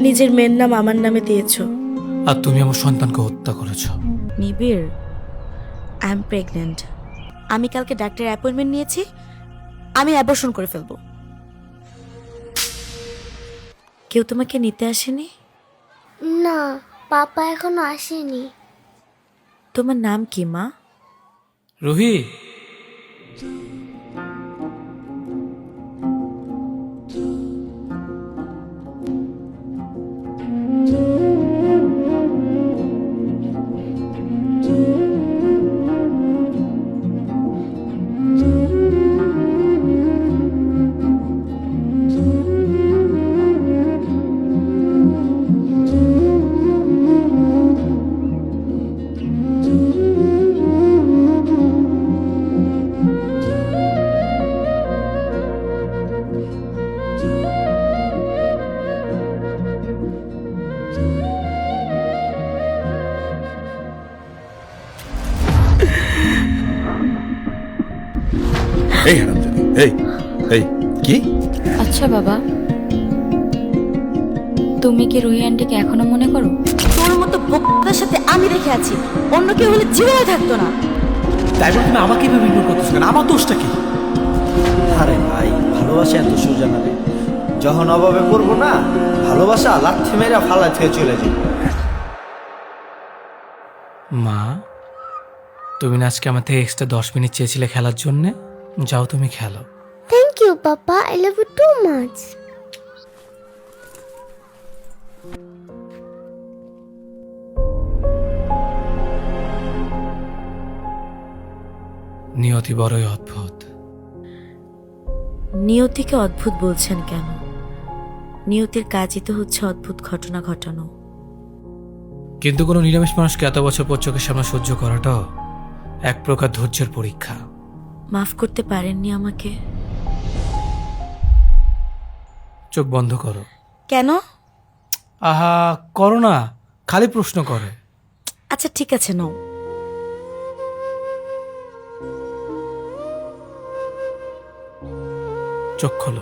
নিজের মেয়ের নাম আমার নামে দিয়েছ। আর তুমি আমার সন্তানকে হত্যা করেছ। নিবিড়। আই এম প্রেগনেন্ট আমি কালকে ডাক্তারের অ্যাপয়েন্টমেন্ট নিয়েছি। আমি অ্যাবর্শন করে ফেলব। কেউ তোমাকে নিতে আসেনি? না পাপা এখনও আসেনি। তোমার নাম কি মা? রুহি? আচ্ছা বাবা। তুমি কি রুহি আন্টিকে এখনও মনে করো? তোর মতো বক্তার সাথে আমি রেখে আছি। অন্য কেউ হলে জীবনে থাকতো না। তাই বলে তুমি আমাকে এভাবে ইগনোর করতেছো কেন? আমার দোষটা কি? আরে ভাই ভালোবাসা এত সোজা না রে। যখন অভাবে পড়ব না ভালোবাসা লাথি মেরা ফালা থেকে চলে যাবে। মা তুমি না আজকে আমার থেকে এক্সট্রা দশ মিনিট চেয়েছিলে খেলার জন্যে? যাও তুমি খেলো। Thank you papa I love you too much নিয়তি বড়ই অদ্ভুত। নিয়তিকে অদ্ভুত বলছেন কেন? নিয়তির কাজই তো হচ্ছে অদ্ভুত ঘটনা ঘটানো। কিন্তু কোনো নিরামিষ মানুষকে এত বছর পর চোখের সামনে সহ্য করাটাও এক প্রকার ধৈর্যের পরীক্ষা। মাফ করতে পারেননি আমাকে? চোখ বন্ধ করো। কেন? আহা করো না খালি প্রশ্ন করে। আচ্ছা ঠিক আছে নাও। চোখ খোলো।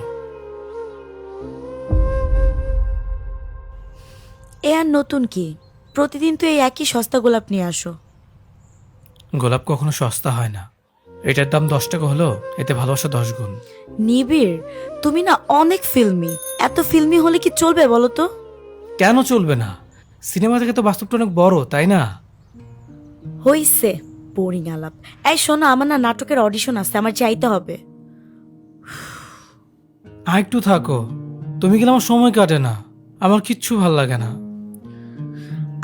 এ আর নতুন কি? প্রতিদিন তো এই একই সস্তা গোলাপ নিয়ে আসো। গোলাপ কখনো সস্তা হয় না। এটার দাম দশ টাকা হলো এতে ভালোবাসা দশ গুণ। নিবিড় তুমি না অনেক ফিল্মি। এত ফিল্মি হলে কি চলবে বলো তো? কেন চলবে না? সিনেমা থেকে তো বাস্তবটা অনেক বড় তাই না? হইছে বোরিং আলাপ। এই শোনো আমার না নাটকের অডিশন আছে আমার যাইতে হবে। আর একটু থাকো। তুমি গেলে আমার সময় কাটে না। আমার কিচ্ছু ভালো লাগে না।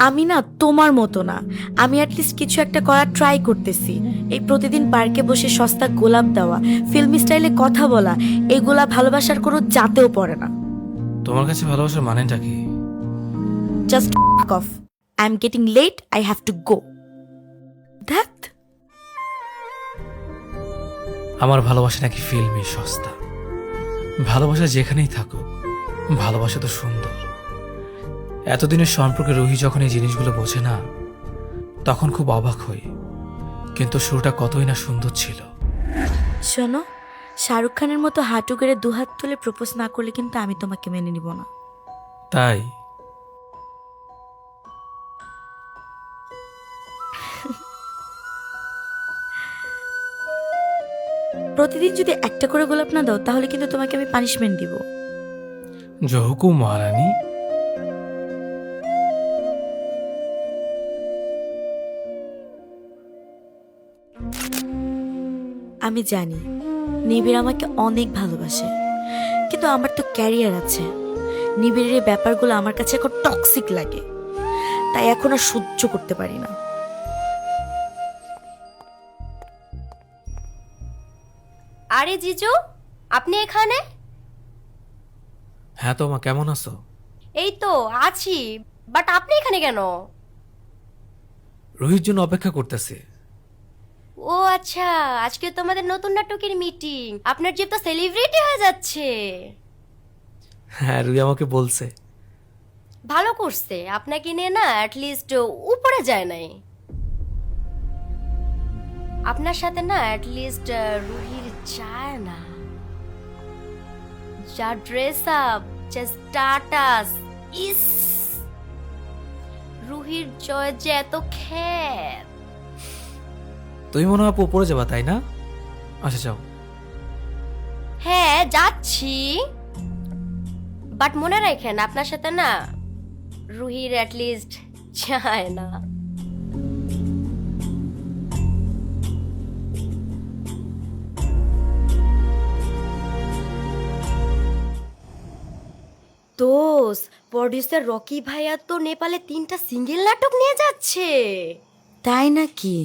আমি না তোমার মতো না। আমি অ্যাটলিস্ট কিছু একটা করার ট্রাই করতেছি। এই প্রতিদিন পার্কে বসে সস্তা গোলাপ দেওয়া ফিল্মি স্টাইলে কথা বলা এগুলা ভালোবাসার কোনো জাতেও পড়ে না। তোমার কাছে ভালোবাসার মানেটা কি? Just off I am getting late I have to go that আমার ভালোবাসা নাকি ফিল্মি সস্তা। ভালোবাসা যেখানেই থাকুক ভালোবাসা তো সুন্দর। এতদিনের সম্পর্কে রুহি যখন এই জিনিসগুলো বোঝে না তখন খুব অবাক হই। কিন্তু শুরুটা কতই না সুন্দর ছিল। শোনো শাহরুখ খানের মতো হাঁটু গেড়ে দুহাত তুলে প্রপোজ না করলে কিন্তু আমি তোমাকে মেনে নিব না। তাই? প্রতিদিন যদি একটা করে গোলাপ না দাও তাহলে কিন্তু তোমাকে আমি পানিশমেন্ট দিব। জহুকু মহারানী। আমি জানি নিবিড় আমাকে অনেক ভালোবাসে কিন্তু আমার তো ক্যারিয়ার আছে। নিবিড়ের এই ব্যাপারগুলো আমার কাছে এখন টক্সিক লাগে তাই এখন আর সহ্য করতে পারি না। আরে জিজু আপনি এখানে? হ্যাঁ তো মা কেমন আছো? এই তো আছি বাট আপনি এখানে কেন? রুহির জন্য অপেক্ষা করতেছে। ও আচ্ছা আজকে তোমাদের নতুন নাটকের মিটিং আপনার জিপ তো সেলিব্রিটি হয়ে যাচ্ছে। হ্যাঁ রুহি আমাকে বলছে। ভালো করছে। আপনাকে নিয়ে না অ্যাটলিস্ট উপরে যায় নাই। আপনার সাথে না অ্যাটলিস্ট রুহির চায় না। যা ড্রেস আপ যা স্টাটাস ইস! রুহির জয় যে এত খ্যাত। তুমি মনে হয় আপু পড়ে যাবা তাই না? আচ্ছা যাও। হ্যাঁ যাচ্ছি। বাট মনে রাখেন আপনার সাথে না রুহির অ্যাটলিস্ট চায় না। দোষ প্রডিউসার রকি ভাইয়া তো নেপালে তিনটা সিঙ্গেল নাটক নিয়ে যাচ্ছে। তাই নাকি?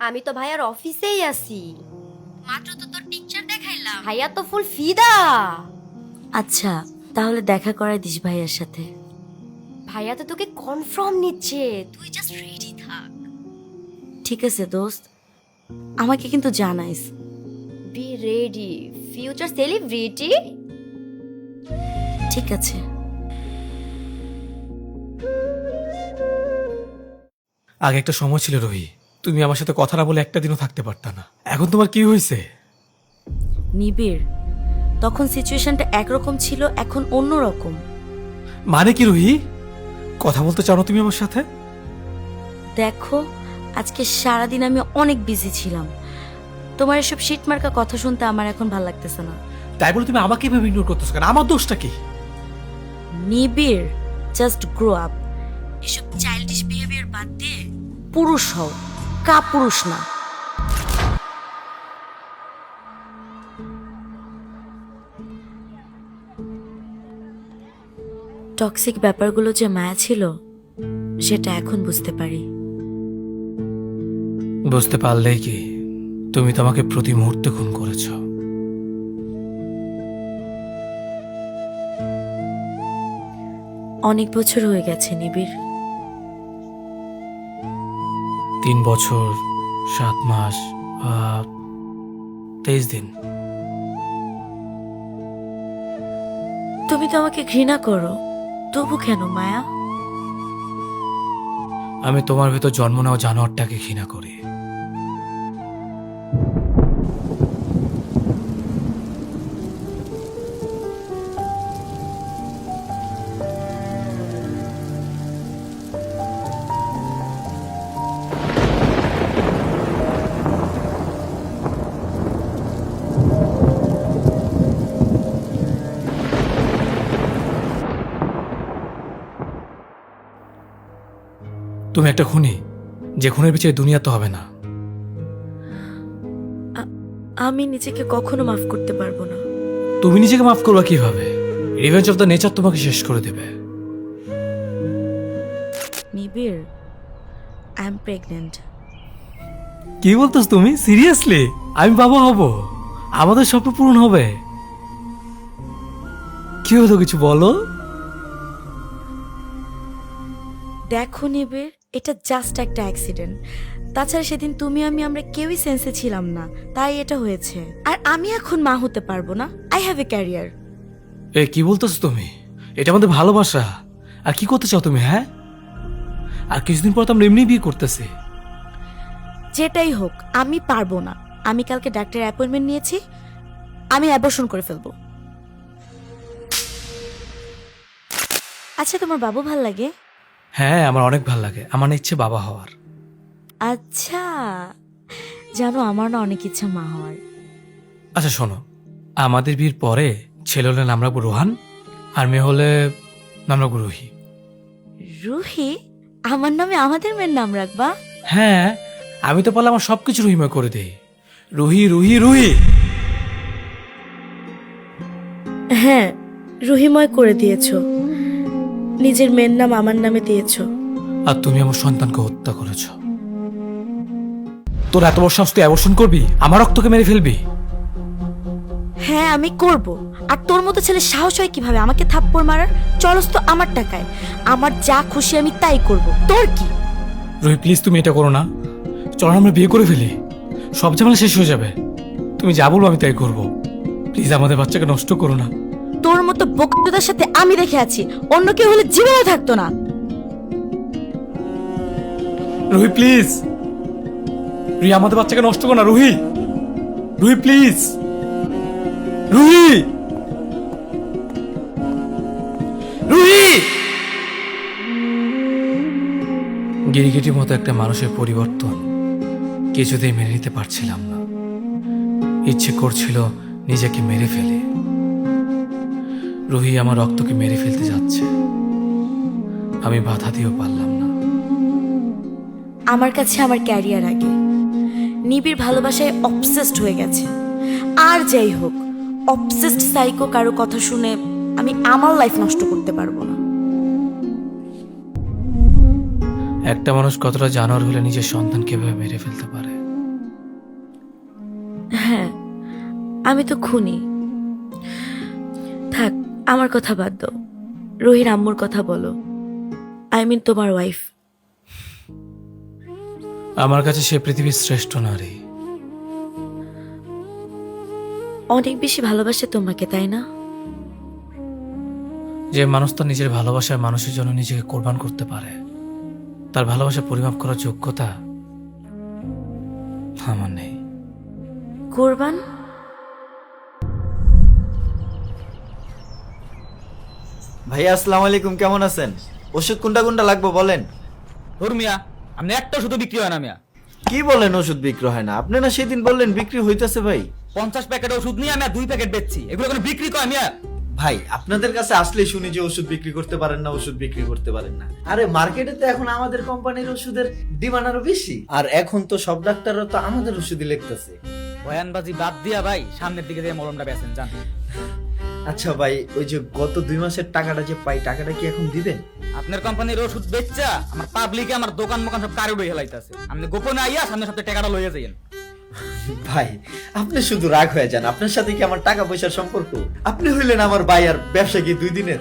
আমি তো ভাইয়ার অফিসেই আছি। মাত্র তো তোর পিকচার দেখাইলাম। ভাইয়া তো ফুল ফিদা। আচ্ছা তাহলে দেখা করাই দিস ভাইয়ার সাথে। ভাইয়া তো তোকে কনফার্ম নিচ্ছে। তুই জাস্ট রেডি থাক। ঠিক আছে দোস্ত। আমাকে কিন্তু জানাইস। বি রেডি ফিউচার সেলিব্রিটি ঠিক আছে। আগে একটা সময় ছিল রোহি। তুমি আমার সাথে কথা না বলে একটা দিনও থাকতে পারতা না। এখন তোমার কি হয়েছে? নিবিড় তখন সিচুয়েশনটা একরকম ছিল এখন অন্য রকম মানে কি রোহি? কথা বলতে চাও না তুমি আমার সাথে? দেখো আজকে সারাদিন আমি অনেক বিজি ছিলাম। তোমার এসব শীত মার্কা কথা শুনতে আমার এখন ভালো লাগতেছে না। তাই বলে তুমি আমাকে এভাবে ইগনোর করতেছো কেন? আমার দোষটা কি? নিবিড় জাস্ট গ্রো আপ এসব চাইল্ডিশ বিহেভিয়ার বাদ দিয়ে পুরুষ হও। কা পুরুষ না। টক্সিক ব্যাপারগুলো যে মায়া ছিল সেটা এখন বুঝতে পারি। বুঝতে পারলেই কি তুমি তোমাকে প্রতি মুহূর্তে খুন করেছ। অনেক বছর হয়ে গেছে নিবিড়। তিন বছর সাত মাস তেইশ দিন। তুমি তো আমাকে ঘৃণা করো। তবু কেন মায়া? আমি তোমার ভেতর জন্ম নেওয়া জানোয়ারটাকে ঘৃণা করি। তুমি একটা খুনি যে খুনের পিছিয়ে দুনিয়া তো হবে না। আমি নিজেকে কখনো মাফ করতে পারব না। তুমি নিজেকে মাফ করবা কীভাবে? রিভেঞ্জ অফ দ্য নেচার তোমাকে শেষ করে দেবে। নিবিড় আই এম প্রেগনেন্ট কি বলতেছ তুমি? সিরিয়াসলি আমি বাবা হব? আমাদের স্বপ্ন পূরণ হবে। কি হলো কিছু বলো? দেখো নিবিড় এটা জাস্ট একটা অ্যাক্সিডেন্ট তাছাড়া সেদিন তুমি আমি আমরা কেউই সেন্সে ছিলাম না তাই এটা হয়েছে। আর আমি এখন মা হতে পারব না আই হ্যাভ এ ক্যারিয়ার এ কি বলতেছ তুমি? এটা আমাদের ভালোবাসা। আর কি করতে চাও তুমি হ্যাঁ? আর কিছুদিন পর তো আমরা এমনি বিয়ে করতেছি। যেটাই হোক আমি পারব না। আমি কালকে ডাক্তারের অ্যাপয়েন্টমেন্ট নিয়েছি আমি অ্যাবর্শন করে ফেলব। আচ্ছা তোমার বাবু ভালো লাগে? হ্যাঁ আমার অনেক ভালো লাগে। আমার না ইচ্ছে বাবা হওয়ার। আচ্ছা জানো আমার না অনেক ইচ্ছা মা হওয়ার। আচ্ছা শোনো। আমাদের বিয়ের পরে ছেলে হলে নাম রাখব রোহান আর মেয়ে হলে নাম রাখব রুহি। রুহি? আমার নামে আমাদের মেয়ের নাম রাখবা? হ্যাঁ আমি তো পারলে আমার সবকিছু রুহিময় করে দেই রুহি রুহি রুহি! হ্যাঁ রুহিময় করে দিয়েছ। নিজের মেয়ের নাম আমার নামে দিয়েছ। আর তুমি আমার সন্তানকে হত্যা করেছ। তোর এত বড় সাহস তুই অ্যাবর্শন করবি? আমার রক্তকে মেরে ফেলবি? হ্যাঁ আমি করব। আর তোর মতো ছেলে সাহস হয় কীভাবে? আমাকে থাপ্পড় মারার? চলস তো আমার টাকায়। আমার যা খুশি আমি তাই করব। তোর কি? রুহি প্লিজ তুমি এটা করো না। চল আমরা বিয়ে করে ফেলি। সব ঝামেলা শেষ হয়ে যাবে। তুমি যা বলব আমি তাই করব। প্লিজ আমাদের বাচ্চাকে নষ্ট করো না। তোর মতো বক্তৃতার সাথে আমি দেখে আছি। অন্য কেউ হলে জীবনে থাকতো না। রুহি প্লিজ রুহি, আমাদের বাচ্চাকে নষ্ট কর না, রুহি। রুহি প্লিজ রুহি! রুহি! গিরিগিটির মতো একটা মানুষের পরিবর্তন কিছুতেই মেনে নিতে পারছিলাম না। ইচ্ছে করছিল নিজেকে মেরে ফেলে। রুহি আমার রক্তকে মেরে ফেলতে যাচ্ছে। আমি বাধা দিয়েও পারলাম না। আমার কাছে আমার ক্যারিয়ার আগে। নিবিড় ভালোবাসায় অবসেসড হয়ে গেছে। আর যাই হোক অবসেসড সাইকো কারও কথা শুনে আমি আমার লাইফ নষ্ট করতে পারব না। একটা মানুষ কতটা জানোয়ার হলে নিজের সন্তান কীভাবে মেরে ফেলতে পারে? হ্যাঁ আমি তো খুনি। আমার কথা বাদ দাও। রোহির আম্মুর কথা বলো। আই মিন তোমার ওয়াইফ আমার কাছে সে পৃথিবীর শ্রেষ্ঠ নারী। অনেক বেশি ভালোবাসে তোমাকে তাই না? যে মানুষ তার নিজের ভালোবাসার মানুষের জন্য নিজেকে কোরবান করতে পারে তার ভালোবাসা পরিমাপ করার যোগ্যতা আমার নেই। কোরবান? ভাইয়া আসসালামু আলাইকুম কেমন আছেন? ওষুধ কোনটা কোনটা লাগবে বলেন? ধর মিয়া আপনি একটা শুধু বিক্রি হয় না মিয়া। কি বলেন ওষুধ বিক্রি হয় না? আপনি না সেদিন বললেন বিক্রি হইতেছে ভাই। পঞ্চাশ প্যাকেট ওষুধ নিয়ে আমি আর দুই প্যাকেট বেচছি। এগুলো কোনো বিক্রি কয় মিয়া? ভাই আপনাদের কাছে আসলে শুনি যে ওষুধ বিক্রি করতে পারেন না ওষুধ বিক্রি করতে পারেন না। আরে মার্কেটে তো এখন আমাদের কোম্পানির ওষুধের ডিমান্ড আরও বেশি। আর এখন তো সব ডাক্তাররা তো আমাদের ওষুধই লিখতেছে। বয়ানবাজি বাদ দিয়া ভাই সামনের দিকে দিয়ে মলমটা বেচেন জান আচ্ছা ভাই ওই যে গত দুই মাসের টাকাটা যে পাই টাকাটা কি এখন দিবেন? আপনার কোম্পানির ওষুধ বেচছা আমার পাবলিকে আমার দোকান মোকান সব কারে লইয়া লাইতাছে আপনি গোপনে আইয়া সামনের সপ্তাহে টাকাটা লইয়া যাইয়েন। ভাই আপনি শুধু রাগ হয়ে যান আপনার সাথে কি আমার টাকা পয়সার সম্পর্ক? আপনি হইলেন আমার ভাই আর ব্যবসা কি দুই দিনের?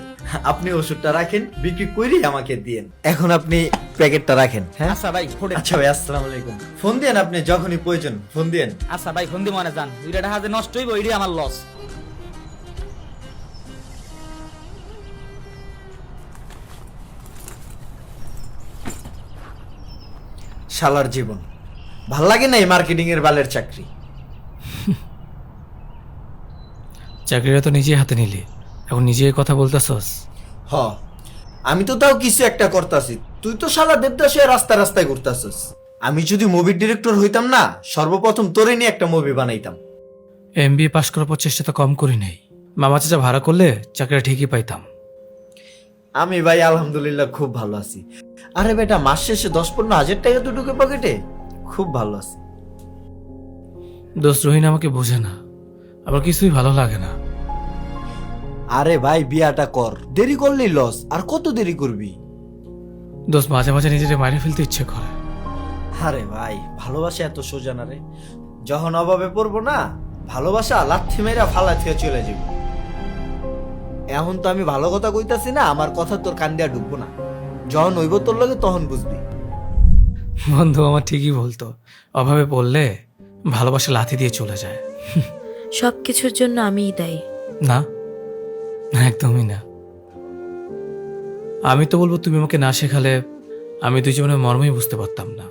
আপনি ওষুধটা রাখেন বিক্রি করে আমাকে দিয়েন। এখন আপনি প্যাকেটটা রাখেন হ্যাঁ? আচ্ছা ভাই ফোড়ে আচ্ছা ভাই আসসালামু আলাইকুম। ফোন দিয়েন আপনি যখনই প্রয়োজন ফোন দিয়েন। আচ্ছা ভাই ফোন দি মনে যান। দুইটা টাকা যে নষ্ট হইব ওইটাই আমার লস শালার জীবন। ভালো লাগে না এই মার্কেটিং এর বালের চাকরি? চাকরিটা তো নিজে হাতে নিলি। এখন নিজে কথা বলতেছস। হ আমি তো তাও কিছু একটা করতাছি। তুই তো শালা দেবদাসে রাস্তা রাস্তায় ঘুরতাছিস। আমি যদি মুভির ডিরেক্টর হইতাম না সর্বপ্রথম তোরে নিয়ে একটা মুভি বানাইতাম। এম বি এ পাশ করার পর চেষ্টা তো কম করি নাই। মামা চাচা ভাড়া করলে চাকরিটা ঠিকই পাইতাম। আমি ভাই আলহামদুলিল্লাহ খুব ভালো আছি। আরে বেটা মাস শেষে দশ পনেরো হাজার টাকা তো ঢুকে পকেটে। খুব ভালো আছি। দোস্ত রহিন আমাকে বোঝে না। আমার কিছুই ভালো লাগে না। আরে ভাই বিয়াটা কর। দেরি করলেই লস। আর কত দেরি করবি? দোস্ত মাঝে মাঝে নিজেকে মারে ফেলতে ইচ্ছে করে। আরে ভাই ভালোবাসা এত সোজা না রে। যখন অভাবে পড়ব না ভালোবাসা লাথি মেরা ফালা থেকে চলে যাবে। এখন তো আমি ভালো কথা কইতাছি না আমার কথা তোর কান দিয়া ঢুকবো না। যখন হইব তোর লাগে তখন বুঝবি। বন্ধু আমার ঠিকই বলতো। অভাবে পড়লে ভালোবাসা লাথি দিয়ে চলে যায়। সব কিছুর জন্য আমিই দায়ী। না একদমই না। আমি তো বলব তুমি আমাকে না শেখালে আমি দুজনের জীবনের মর্মই বুঝতে পারতাম না।